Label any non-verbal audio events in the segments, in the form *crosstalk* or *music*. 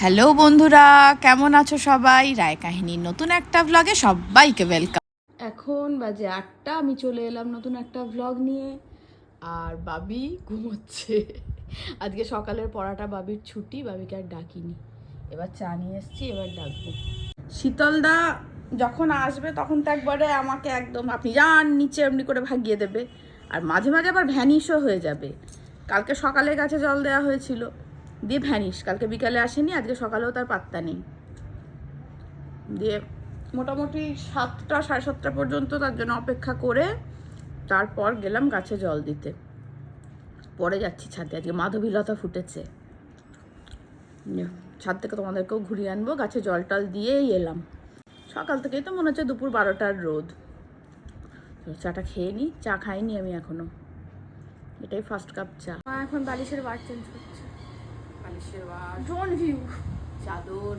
Hello বন্ধুরা, কেমন আছো সবাই? রায় কাহিনীর নতুন একটা ব্লগে সবাইকে ওয়েলকাম এখন বাজে আটটা, আমি চলে এলাম নতুন একটা ব্লগ নিয়ে। আর বাবি ঘুমোচ্ছে। আজকে সকালের পড়াটা বাবির ছুটি, বাবিকে আর ডাকিনি। এবার চা নিয়ে এসছি, এবার ডাকবো। শীতলদা যখন আসবে, তখন তো একবারে আমাকে একদম, আপনি যান, নিচে এমনি করে ভাগিয়ে দেবে। আর মাঝে মাঝে আবার ভ্যানিশও হয়ে যাবে। কালকে সকালে গাছে জল দেওয়া হয়েছিল। দিয়ে ভ্যানিশ। কালকে বিকালে আসেনি, আজকে সকালেও তার পাত্তা নেই। দিয়ে মোটামুটি সাতটা, সাড়ে সাতটা পর্যন্ত তার জন্য অপেক্ষা করে তারপর গেলাম গাছে জল দিতে। পরে যাচ্ছি ছাদে, আজকে মাধবীলতা ফুটেছে। ছাদ থেকে তোমাদেরকেও ঘুরিয়ে আনব, গাছে জল টল দিয়েই এলাম। সকাল থেকেই তো মনে হচ্ছে দুপুর বারোটার রোদ। চাটা খেয়ে নিই চা খাইনি আমি এখনও। এটাই ফার্স্ট কাপ চা। এখন বালিশের বার চেঞ্জ বালিশের বার ড্রোন ভিউ চাদর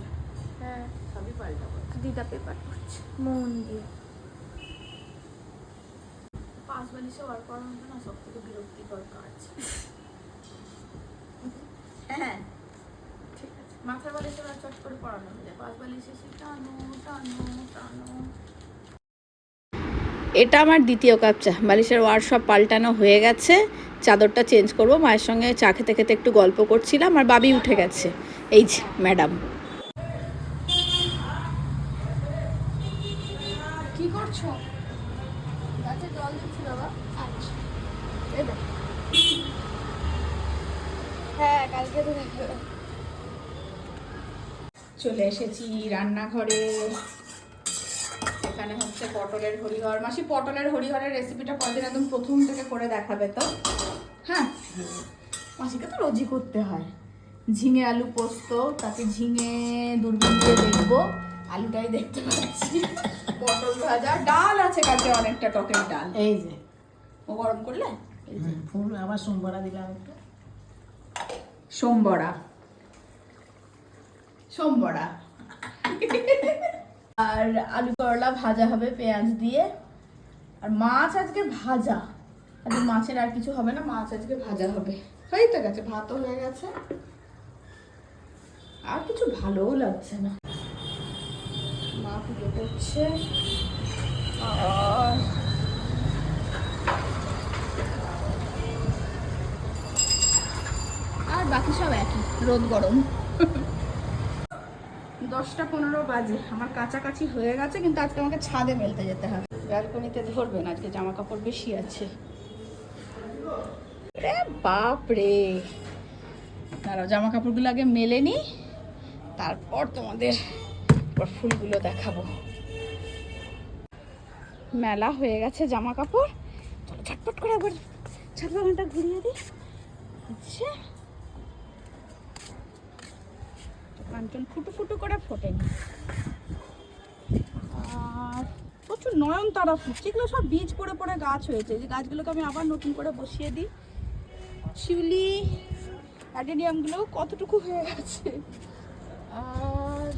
হ্যাঁ। সবই পাল্টাবো দিদা পেপার করছে মন দিয়ে। পাঁচ বালিশে বার করানো না সব থেকে বিরক্তিকর কাজ। হ্যাঁ। ঠিক আছে। মাথার বালিশে বার চট করে পড়ানো হয়ে যায়। পাঁচ বালিশে এসে টানো টানো টানো। এটা আমার দ্বিতীয় কাপ চা। বালিশের ওয়ার সব পাল্টানো হয়ে গেছে। চাদরটা চেঞ্জ করব। মায়ের সঙ্গে চা খেতে খেতে একটু গল্প করছিলাম। আর বাবি উঠে গেছে। এই যে ম্যাডাম। কি করছ? জল দিচ্ছি বাবা। আচ্ছা। এই দেখ। হ্যাঁ কালকে চলে এসেছি রান্নাঘরে। এখানে হচ্ছে পটলের হরিহর। মাসি পটলের হরিহরের রেসিপিটা কদিন একদম প্রথম থেকে করে দেখাবে তো? হ্যাঁ? মাসিকে তো রোজই করতে হয়। ঝিঙে আলু পোস্ত তাকে ঝিঙে দূরবীন দিয়ে দেখব। আলুটাই দেখতে পাচ্ছি। পটল ভাজা ডাল আছে কাছে অনেকটা টকের ডাল। এই যে। ও গরম করলে? ফুল আবার সোমবারা দিলাম একটু। সোমবড়া সোমবড়া আর আলু করলা ভাজা হবে পেঁয়াজ দিয়ে। আর মাছ আজকে ভাজা। আজকে মাছের আর কিছু হবে না, মাছ আজকে ভাজা হবে। হয়ে তো গেছে, ভাতও হয়ে গেছে। আর কিছু ভালোও লাগছে না। মা পুজো করছে। আর বাকি সব একই, রোদ গরম। দশটা পনেরো বাজে। আমার কাছাকাছি হয়ে গেছে, কিন্তু আজকে আমাকে ছাদে মেলতে যেতে হবে। ব্যালকনিতে ধরবেন, আজকে জামা কাপড় বেশি আছে। রে বাপ রে দাঁড়াও জামা কাপড়গুলো আগে মেলে নি তারপর তোমাদের ফুলগুলো দেখাবো। মেলা হয়ে গেছে জামা কাপড় চলো ঝটপট করে একবার ছাদ বাগানটা ঘুরিয়ে দিই। আচ্ছা। কাঞ্চন ফুটু ফুটু করে ফোটেনি আর প্রচুর নয়নতারা ফুটছে। এগুলো সব বীজ পড়ে পড়ে গাছ হয়েছে। যে গাছগুলোকে আমি আবার নতুন করে বসিয়ে দিই। শিউলি, অ্যাডেনিয়ামগুলোও কতটুকু হয়ে গেছে। আর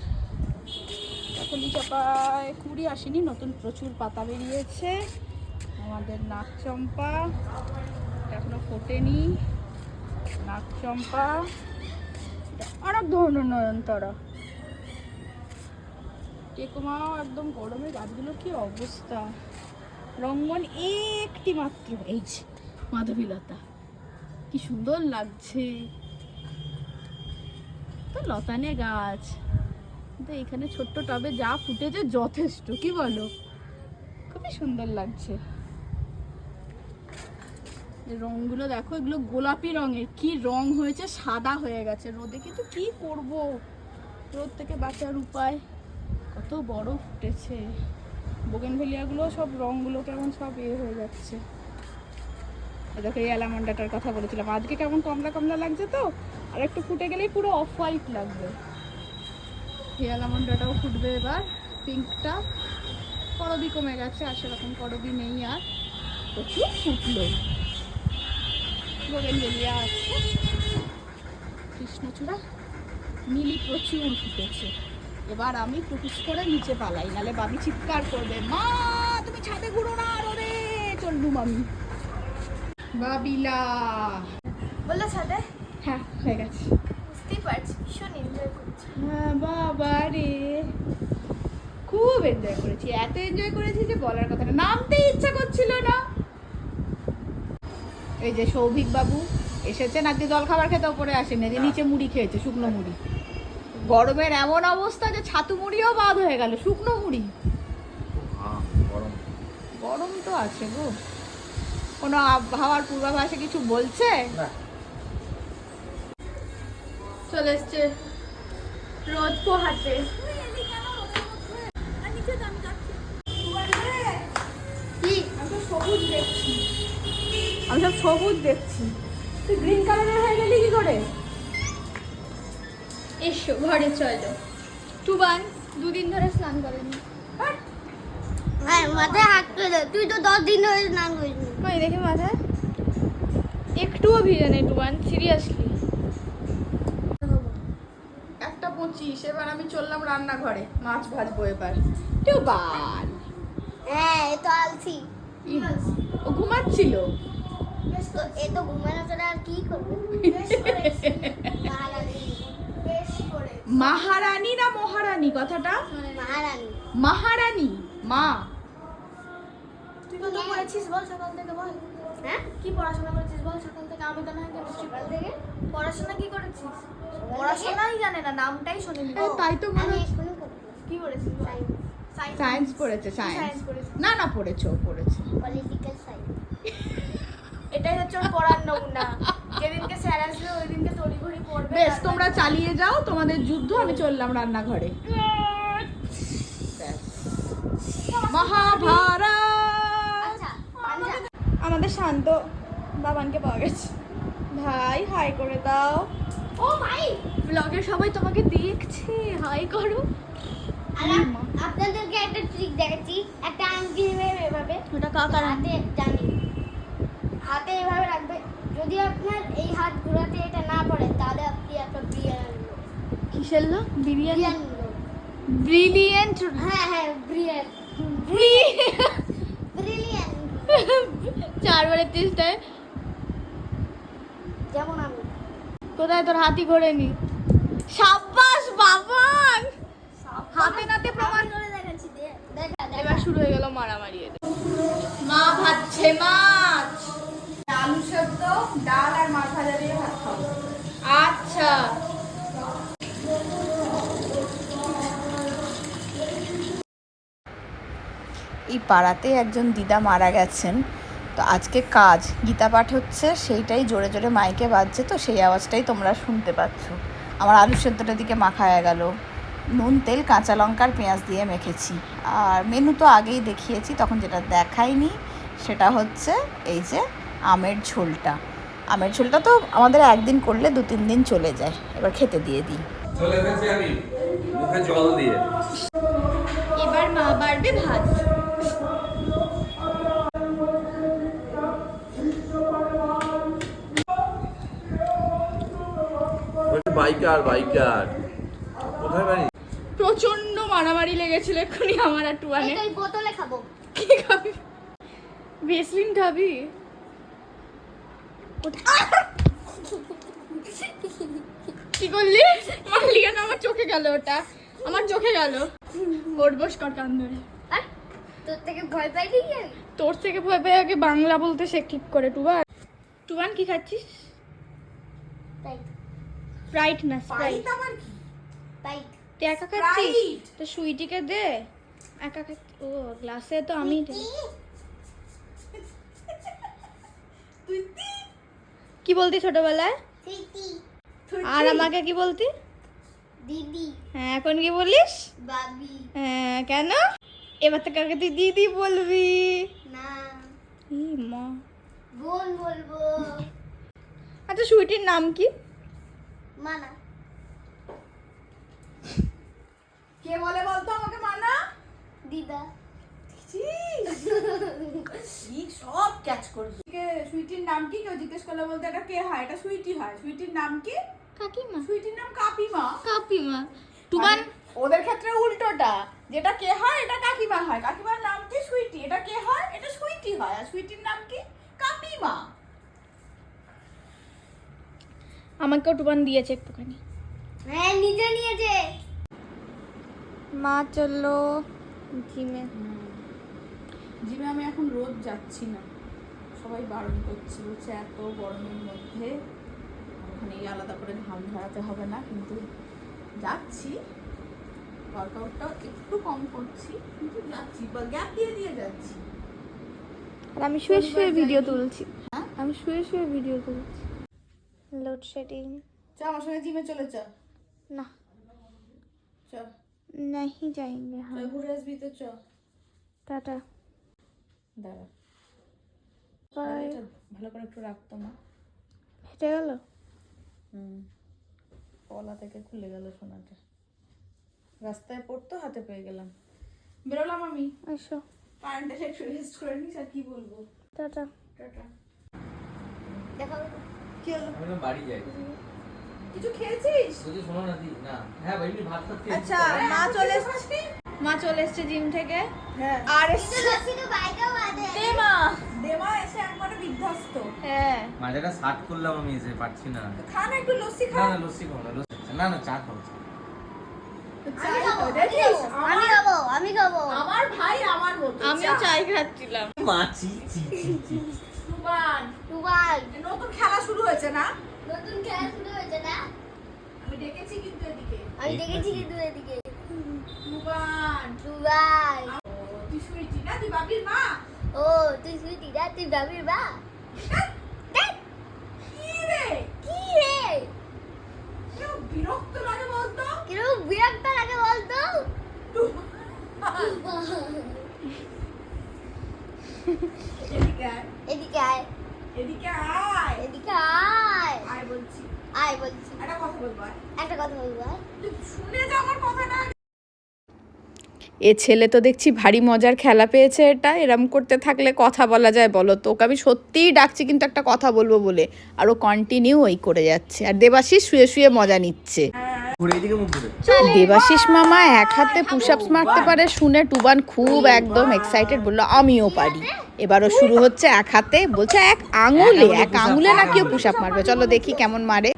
কাকলি চাপায় কুড়ি আসেনি, নতুন প্রচুর পাতা বেরিয়েছে। আমাদের নাক চম্পা এখনও ফোটেনি। নাক চম্পা অনেক ধরনের নয়নতারা টেকুমাও একদম গরমে গাছগুলো কি অবস্থা? রঙ্গন একটি মাত্র, এই যে, মাধবীলতা। কি সুন্দর লাগছে। তো লতানে গাছ। কিন্তু এখানে ছোট্ট টবে যা ফুটেছে যথেষ্ট, কি বলো? খুবই সুন্দর লাগছে। রংগুলো দেখো, এগুলো গোলাপি রঙের। কি রং হয়েছে? সাদা হয়ে গেছে। রোদে কিন্তু কি করব? রোদ থেকে বাঁচার উপায়। কত বড় ফুটেছে। বোগেনভেলিয়াগুলো সব রংগুলো কেমন সব ইয়ে হয়ে যাচ্ছে। দেখো, এই অ্যালামন্ডাটার কথা বলেছিলাম। আজকে কেমন কমলা কমলা লাগছে তো? আর একটু ফুটে গেলেই পুরো অফ হোয়াইট লাগবে। এই অ্যালামন্ডাটাও ফুটবে এবার। পিঙ্কটা করবি কমে গেছে, আর সেরকম করবি নেই আর। প্রচুর ফুটলো। কৃষ্ণচূড়া মিলি প্রচুর ফুটেছে। এবার আমি টুকুস করে নিচে পালাই নালে বাবি চিৎকার করবে মা তুমি ছাদে ঘুরো না আরও রে চললুম আমি বাবিলা বলল ছাদে? হ্যাঁ হয়ে গেছে। বুঝতেই পারছি ভীষণ এনজয় হ্যাঁ বাবা রে। খুব এনজয় করেছি এত এনজয় করেছি যে বলার কথা না নামতেই ইচ্ছা করছিল না। এই যে সৌভিক বাবু এসেছেন আজকে জল খাবার খেতে ওপরে আসেন যে নিচে মুড়ি খেয়েছে শুকনো মুড়ি। গরমের এমন অবস্থা যে ছাতু মুড়িও বাদ হয়ে গেল শুকনো মুড়ি। গরম গরম তো আছে গো। কোনো আবহাওয়ার পূর্বাভাসে কিছু বলছে? চলে এসছে রোদ পোহাতে। আমি সব সবুজ দেখছি। তুই গ্রিন কালারের হয়ে গেলি কি করে? এসো ঘরে চলো। টুবান দুদিন ধরে স্নান করেনি। হ্যাঁ। মাথায় হাত তুলে তুই তো দশ দিন ধরে স্নান কই দেখি মাথায়। একটুও ভিজে নেই টুবান সিরিয়াসলি একটা পঁচিশ এবার আমি চললাম রান্নাঘরে মাছ ভাজবো এবার। টুবান। হ্যাঁ এ তো আলসি ও ঘুমাচ্ছিল? এ তো ঘুমানো ছাড়া আর কি করবে? মহারানী মহারানী না মহারানী কথাটা? মহারানী। মহারানী মা। তুই কত পড়েছিস বল সকাল থেকে বল। হ্যাঁ? কি পড়াশোনা করেছিস বল সকাল থেকে? আমি তো নয় সকাল থেকে? পড়াশোনা কি করেছিস? পড়াশোনাই জানে না নামটাই শোনেনি। এ, তাই তো মনে কি করেছিস সায়েন্স সায়েন্স পড়েছে সায়েন্স না না পড়েছো পড়েছে। পলিটিক্যাল সায়েন্স এটাই হচ্ছে ওর পড়ার নমুনা। যেদিনকে স্যার আসবে ওই দিনকে তড়িঘড়ি পড়বে বেশ তোমরা চালিয়ে যাও তোমাদের যুদ্ধ আমি চললাম রান্নাঘরে। মহাভারত! আচ্ছা আমাদের শান্ত বাবানকে পাওয়া গেছে। ভাই হাই করে দাও। ও ভাই! ব্লগে সবাই তোমাকে দেখছে হাই করো। আপনাদেরকে একটা ট্রিক দেখাচ্ছি। একটা আংটি নেবে এভাবে ওটা কাকার হাতে জানি। হাতে এভাবে রাখবে। যদি আপনার এই হাত ঘোরাতে এটা না পড়ে তাহলে আপনি একটা বিরিয়ানি কিসের লোক? বিরিয়ানি ব্রিলিয়েন্ট হ্যাঁ হ্যাঁ বিরিয়ানি ব্রিলিয়ান চারবারের চেষ্টায় যেমন আমি। কোথায় তোর হাতি ঘোরেনি? সাব্বাস বাবান! হাতে নাতে প্রমাণ করে দেখাচ্ছি দেখা এবার শুরু হয়ে গেল মারামারি মা ভাজছে মাছ! আলু সেদ্ধ ডাল আর মাছ ভাজা দিয়ে ভাত খাব। আচ্ছা। এই পাড়াতে একজন দিদা মারা গেছেন। তো আজকে কাজ গীতা পাঠ হচ্ছে সেইটাই জোরে জোরে মাইকে বাজছে তো সেই আওয়াজটাই তোমরা শুনতে পাচ্ছ। আমার আলু সেদ্ধটা দিকে মাখায়া গেল। নুন তেল কাঁচা লঙ্কার পেঁয়াজ দিয়ে মেখেছি। আর মেনু তো আগেই দেখিয়েছি তখন যেটা দেখাইনি সেটা হচ্ছে এই যে আমের ঝোলটা। আমের ঝোলটা তো আমাদের একদিন করলে দু তিন দিন চলে যায় এবার খেতে দিয়ে দিই। চলে আমি মুখে জল দিয়ে। এবার মা বাড়বে ভাত। Biker biker. কোথায় বাড়ি? প্রচণ্ড মারামারি লেগেছিল এক্ষুনি আমার আর টুয়ানে বোতলে খাব। কি খাবি? ভেসলিন খাবি? কি করলি? মারলি কেন? আমার চোখে গেল ওটা। আমার চোখে গেল। ওর বস কর কান ধরে তোর থেকে ভয় পাই ঠিক তোর থেকে ভয় পেয়ে আগে বাংলা বলতে শেখ ঠিক করে টুবান টুবান কি খাচ্ছিস? তাই স্প্রাইট না স্প্রাইট আমার কি? তাই তুই একা খাচ্ছিস? তো সুইটিকে দে। একা খাচ্ছি। ও গ্লাসে তো আমি কি বলতি ছোটবেলায়? আর আমাকে কি বলতি? দিদি। হ্যাঁ এখন কি বলিস? বাবি। হ্যাঁ কেন? এবার থেকে আগে তুই দিদি বলবি। না। মা। বোন বলব। আচ্ছা সুইটির নাম কি? মানা। কে বলে বলতো আমাকে মানা? দিদা। *laughs* সব ক্যাচ করবে। সুইটির নাম কি? কেউ জিজ্ঞেস করলে বলতে এটা কে হয়? এটা সুইটি হয়। সুইটির নাম কি? কাকিমা। সুইটির নাম কাপিমা কাকিমা। টুবান মানে ওদের ক্ষেত্রে উল্টোটা। যেটা কে হয় এটা কাকিমা হয়। কাকিমার নাম কি? সুইটি। এটা কে হয়? এটা সুইটি হয়। আর সুইটির নাম কি? কাপিমা আমাকেও টুবান দিয়েছে একটুখানি। হ্যাঁ নিজে নিয়েছে। মা চলল জিমে। জিমে আমি এখন রোজ যাচ্ছি না সবাই বারণ করছে বলছে এত গরমের মধ্যে ওখানে গিয়ে আলাদা করে ঘাম ঝরাতে হবে না কিন্তু যাচ্ছি ওয়ার্কআউটটাও একটু কম করছি কিন্তু যাচ্ছি বা গ্যাপ দিয়ে দিয়ে যাচ্ছি আর আমি শুয়ে শুয়ে ভিডিও তুলছি হ্যাঁ? আমি শুয়ে শুয়ে ভিডিও তুলছি লোডশেডিং চ আমার সঙ্গে জিমে চলে চ না চ नहीं जाएंगे চ हम ঘুরে আসবি তো চ टाटा দাঁড়া। ভালো করে একটু রাখতো না। হেঁটে গেল? হুম। পলা থেকে খুলে গেল সোনাটা। রাস্তায় পড়তো হাতে পেয়ে গেলাম। বেরোলাম আমি এসো। কারেন্টে একটু রেস্ট করে নিস আর কি বলব? টাটা। টাটা। দেখো কি হলো? আমি বাড়ি যাই। কিছু খেয়েছিস? যদি শোনো না দি না। হ্যাঁ ভাই ভাত খাচ্ছি? আচ্ছা মা চলে এসছে। মা চলে এসছে জিম থেকে। হ্যাঁ। আর কিন্তু দেমা। এসে একবারে বিধ্বস্ত। হ্যাঁ। মাঝেটা শার্ট করলাম আমি এসে পারছি না। খা একটু লস্যি খা না লস্যি খাব না লস্যি না। না চা খাব চা। চাই তো, দেখিস আমি খাব আমি খাব আমার ভাই আমার মতো আমিও চাই খাচ্ছিলাম। মা চি চি চি চি সুবান নতুন খেলা শুরু হয়েছে না? নতুন খেলা শুরু হয়েছে না? আমি ডেকেছি কিন্তু এদিকে। আমি দেখেছি কিন্তু এদিকে। সুবান তুই শুয়েছি না? তুই বাবির মা? ও তুই সুইটি না তুই বাবির বা কি রে? কি রে? কেউ বিরক্ত লাগে বলতো? কীরকম বিরক্ত লাগে বলতো? এদিকে আয়। এদিকে আয়। এদিকে আয়। এদিকে আয়। আয় বলছি। আয় বলছি। একটা কথা বলব। একটা কথা বলব শুনে যা আমার কথাটা। এ ছেলে তো দেখছি ভারী মজার খেলা পেয়েছে এটা এরম করতে থাকলে কথা বলা যায় বলো তো। ওকে আমি সত্যিই ডাকছি কিন্তু একটা কথা বলব বলে। আর ও কন্টিনিউ ওই করে যাচ্ছে। আর দেবাশিস শুয়ে শুয়ে মজা নিচ্ছে। দেবাশিস মামা এক হাতে পুশ আপস মারতে পারে শুনে টুবান খুব একদম এক্সাইটেড বলল আমিও পারি। এবারও শুরু হচ্ছে এক হাতে বলছে এক আঙুলে এক আঙুলে না কেউ পুশ আপ মারবে। চলো দেখি কেমন মারে।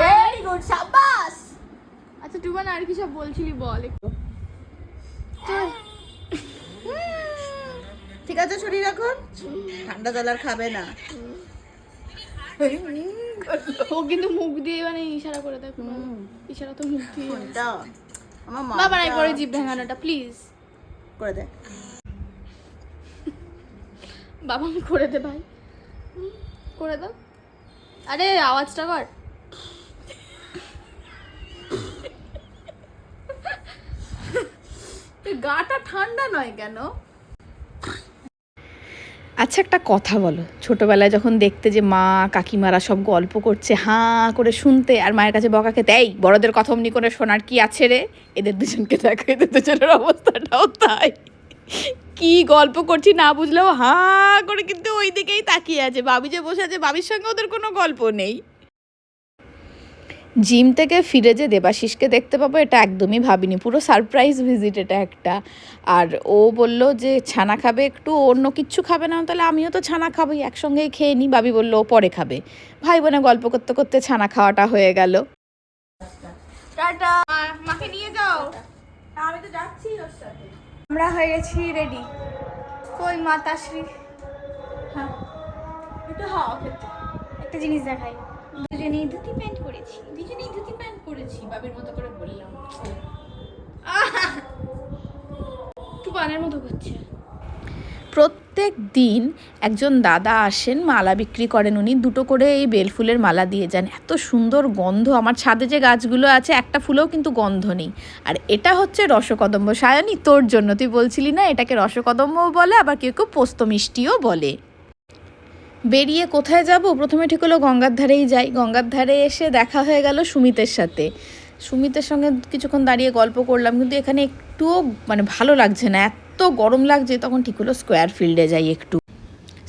ভেরি গুড সাবাস। আচ্ছা টুবান আর কি সব বলছিলি বল একটু। ঠিক আছে শরীর এখন? ঠান্ডা জল আর খাবে না। ও কিন্তু মুখ দিয়ে মানে ইশারা করে দেয় ইশারা তো মুখ দিয়ে। বাবা নাই করে জিভ ভেঙানোটা প্লিজ করে দে। বাবা করে দে, ভাই। করে দাও। আরে, আওয়াজটা কর। গাটা ঠান্ডা নয় কেন? আচ্ছা একটা কথা বলো। ছোটবেলায় যখন দেখতে যে মা, কাকিমারা সব গল্প করছে, হাঁ করে শুনতে, আর মায়ের কাছে বকা খেতে, এই, বড়দের কথা অমনি করে শোনার কি আছে রে? এদের দুজনকে দেখো, এদের দুজনের অবস্থাটাও তাই। কি গল্প করছি না বুঝলেও হাঁ করে কিন্তু ওই দিকেই তাকিয়ে আছে। বাবি যে বসে আছে, বাবির সঙ্গে ওদের কোনো গল্প নেই। জিম থেকে ফিরে যে দেবাশিসকে দেখতে পাবো, এটা একদমই ভাবিনি। পুরো সারপ্রাইজ ভিজিট এটা একটা। আর ও বলল যে, ছানা খাবে একটু অন্য কিচ্ছু খাবে না, তাহলে আমিও তো ছানা খাবোই, একসঙ্গেই খেয়ে নিই বাবি বলল, ও পরে খাবে। ভাই বোনে গল্প করতে করতে ছানা খাওয়াটা হয়ে গেল। টাটা। মাকে নিয়ে যাও। আমি তো যাচ্ছি ওর সাথে। আমরা হয়ে গেছি রেডি কই মাতাশ্রী? হ্যাঁ। একটু হাওয়া খেতে একটা জিনিস দেখাই। দুজনেই ধুতি প্যান্ট করেছি দুজনেই ধুতি প্যান্ট করেছি বাবির মতো করে বললাম। একটু বানের মতো করছে প্রত্যেক দিন একজন দাদা আসেন, মালা বিক্রি করেন। উনি দুটো করে এই বেলফুলের মালা দিয়ে যান। এত সুন্দর গন্ধ। আমার ছাদে যে গাছগুলো আছে, একটা ফুলেও কিন্তু গন্ধ নেই। আর এটা হচ্ছে রসকদম্ব। সায়নী, তোর জন্য। তুই বলছিলি না, এটাকে রসকদম্বও বলে, আবার কেউ কেউ পোস্ত মিষ্টিও বলে। বেরিয়ে কোথায় যাব? প্রথমে ঠিক হলো গঙ্গার ধারেই যাই। গঙ্গার ধারে এসে দেখা হয়ে গেল সুমিতের সাথে। সুমিতের সঙ্গে কিছুক্ষণ দাঁড়িয়ে গল্প করলাম। কিন্তু এখানে একটুও মানে ভালো লাগছে না। এত গরম লাগছে তখন ঠিক হলো স্কোয়ার ফিল্ডে যাই একটু।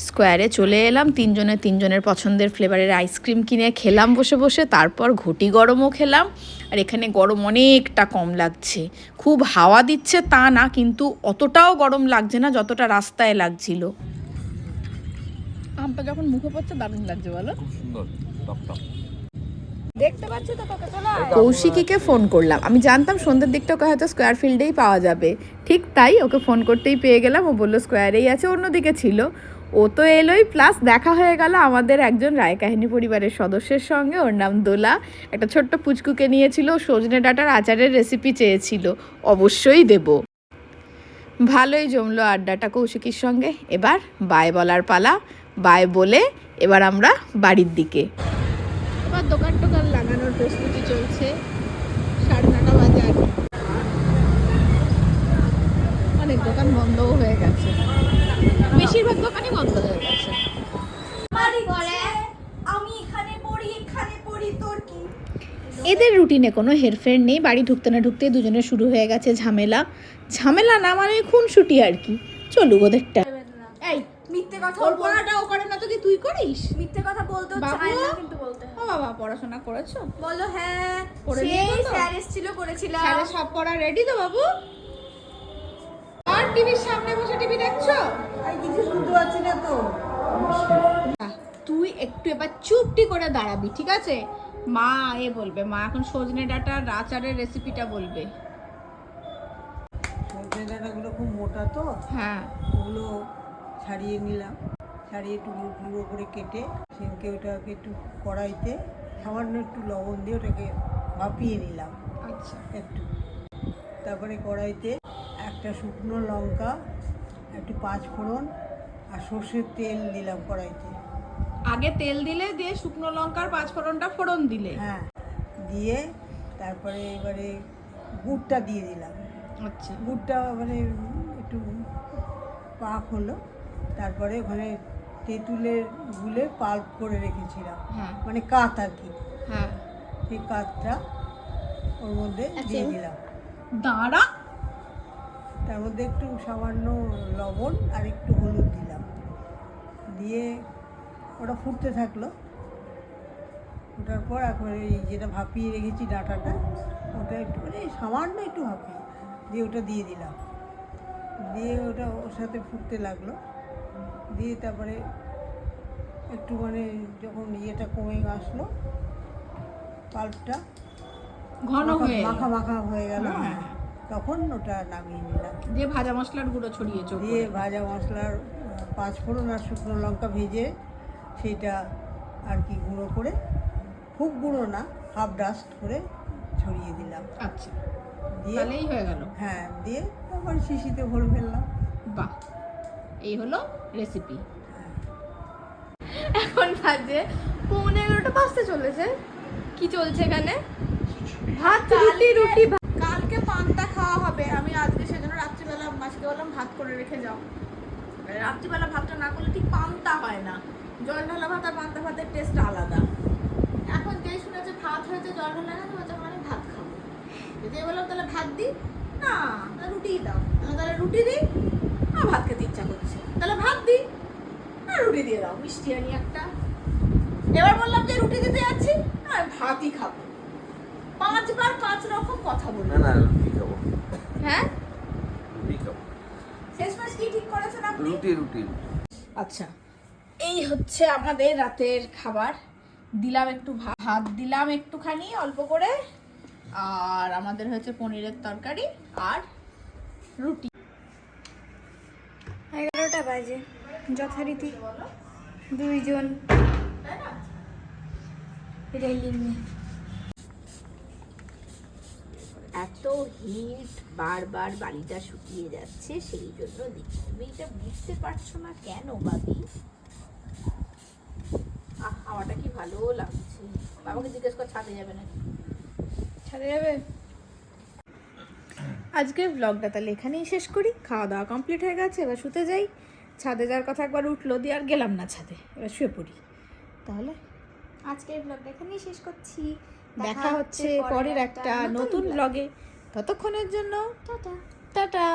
স্কোয়ারে চলে এলাম তিনজনের তিনজনের পছন্দের ফ্লেভারের আইসক্রিম কিনে খেলাম বসে বসে তারপর ঘটি গরমও খেলাম। আর এখানে গরম অনেকটা কম লাগছে। খুব হাওয়া দিচ্ছে তা না কিন্তু অতটাও গরম লাগছে না যতটা রাস্তায় লাগছিল। আমটা যখন মুখে পড়ছে দারুণ লাগছে বলো। খুব সুন্দর কৌশিকীকে ফোন করলাম। আমি জানতাম সন্ধ্যের দিকটা ওকে হয়তো স্কোয়ার ফিল্ডেই পাওয়া যাবে। ঠিক তাই ওকে ফোন করতেই পেয়ে গেলাম। ও বলল স্কোয়ারেই আছে অন্যদিকে ছিল। ও তো এলোই। প্লাস দেখা হয়ে গেল আমাদের একজন রায় কাহিনী পরিবারের সদস্যের সঙ্গে। ওর নাম দোলা। একটা ছোট্ট পুচকুকে নিয়েছিল। ও সজনে ডাটার আচারের রেসিপি চেয়েছিল। অবশ্যই দেব। ভালোই জমলো আড্ডাটা কৌশিকীর সঙ্গে। এবার বাই বলার পালা। বাই বলে এবার আমরা বাড়ির দিকে। এবার দোকান টোকান লাগানোর প্রস্তুতি চলছে। সাড়ে নটা বাজে আর অনেক দোকান বন্ধও হয়ে গেছে। বেশিরভাগ দোকানই বন্ধ হয়ে গেছে। আমি এখানে পড়ি এখানে পড়ি তোর কি? এদের রুটিনে কোনো হেরফের নেই বাড়ি ঢুকতে না ঢুকতে দুজনের শুরু হয়ে গেছে ঝামেলা। ঝামেলা না মানে খুনসুটি আর কি। চলুক ওদেরটা। এই মিথ্যে কথা ওর পড়াটা ও করে না তো কি তুই করিস? মিথ্যে কথা বলতে? চায় না কিন্তু বলতে হয়। ও বাবা পড়াশোনা করেছ? বলো হ্যাঁ। সেই স্যার এসেছিল করেছিলাম। স্যারের সব পড়া রেডি তো বাবু? আর টিভির সামনে বসে টিভি দেখছ? কিছু শুনতে পাচ্ছি না তো। তুই একটু এবার চুপটি করে দাঁড়াবি ঠিক আছে? মা এ বলবে মা এখন সজনে ডাটার আচারের রেসিপিটা বলবে। সজনে ডাঁটাগুলো খুব মোটা তো। হ্যাঁ। ওগুলো ছাড়িয়ে নিলাম। ছাড়িয়ে টুকরো টুকরো করে কেটে সেদিনকে ওটাকে একটু কড়াইতে সামান্য একটু লবণ দিয়ে ওটাকে ভাপিয়ে নিলাম। আচ্ছা। একটু। তারপরে কড়াইতে একটা শুকনো লঙ্কা একটু পাঁচ ফোড়ন আর সর্ষের তেল দিলাম কড়াইতে। আগে তেল দিলে দিয়ে শুকনো লঙ্কার পাঁচ ফোড়নটা ফোড়ন দিলে? হ্যাঁ। দিয়ে তারপরে এবারে গুড়টা দিয়ে দিলাম। আচ্ছা। গুড়টা মানে একটু পাক হলো। তারপরে ওখানে তেঁতুলের গুলে পাল্প করে রেখেছিলাম। হ্যাঁ। মানে কাত আর কি। হ্যাঁ। সেই কাতটা ওর মধ্যে দিয়ে দিলাম। দাঁড়া। তার মধ্যে একটু সামান্য লবণ আর একটু হলুদ দিলাম। দিয়ে ওটা ফুটতে থাকল। ওটার পর একবারে এই যেটা ভাপিয়ে রেখেছি ডাঁটাটা ওটা একটু মানে সামান্য একটু ভাপিয়ে দিয়ে ওটা দিয়ে দিলাম। দিয়ে ওটা ওর সাথে ফুটতে লাগল। দিয়ে তারপরে একটু মানে যখন ইয়েটা কমে আসলো পাল্পটা ঘন হয়ে মাখা মাখা হয়ে গেল হ্যাঁ। তখন ওটা নামিয়ে নিলাম। দিয়ে ভাজা মশলার গুঁড়ো ছড়িয়েছো দিয়ে ভাজা মশলার আহ, পাঁচ ফোড়ন আর শুকনো লঙ্কা ভেজে সেইটা আর কি গুঁড়ো করে খুব গুঁড়ো না হাফ ডাস্ট করে ছড়িয়ে দিলাম। আচ্ছা। দিয়ে হয়ে গেল। হ্যাঁ দিয়ে তারপর শিশিতে ভরে ফেললাম। বাহ। এই হলো রেসিপি এখন বাজে পৌনে এগারোটা বাজতে চলেছে। কি চলছে এখানে? ভাত রুটি রুটি কালকে পান্তা খাওয়া হবে। আমি আজকে সেজন্য রাত্রিবেলা মাসিকে বললাম ভাত করে রেখে যাও। রাত্রিবেলা ভাতটা না করলে ঠিক পান্তা হয় না। জল ঢালা ভাত আর পান্তা ভাতের টেস্ট আলাদা। এখন যেই শুনেছে ভাত হয়েছে জল ঢালা না তোমার যখন আমি ভাত খাব। যদি বললাম তাহলে ভাত দিই? না রুটিই দাও। তাহলে রুটি দিই আর ভাত খেতে ইচ্ছা করছে তাহলে ভাত দিই আর রুটি দিয়ে দাও মিষ্টি আনি একটা। এবার বললাম যে রুটি দিতে যাচ্ছি না আমি ভাতই খাব। পাঁচবার পাঁচ রকম কথা না বলব। না রুটি খাব। হ্যাঁ? রুটি খাব। শেষমেশ কি ঠিক করেছেন আপনি? রুটি রুটি আচ্ছা এই হচ্ছে আমাদের রাতের খাবার। দিলাম একটু ভাত দিলাম একটুখানি অল্প করে আর আমাদের হয়েছে পনিরের তরকারি আর রুটি। এগারোটা বাজে যথারীতি। দুইজন। এত হিট বারবার বালিটা শুকিয়ে যাচ্ছে সেই জন্য দেখি তুমি এটা বুঝতে পারছ না কেন বাবি আহ আমারটা কি ভালো লাগছে। বাবাকে জিজ্ঞেস কর ছাদে যাবে না ছাড়ে যাবে? আজকের ব্লগটা তাহলে এখানেই শেষ করি। খাওয়া দাওয়া কমপ্লিট হয়ে গেছে এবার শুতে যাই। ছাদে যাওয়ার কথা একবার উঠল দিয়ে আর গেলাম না ছাদে এবার শুয়ে পড়ি। তাহলে আজকের ব্লগটা এখানেই শেষ করছি। দেখা হচ্ছে পরের একটা নতুন ব্লগে ততক্ষণের জন্য টাটা। টাটা।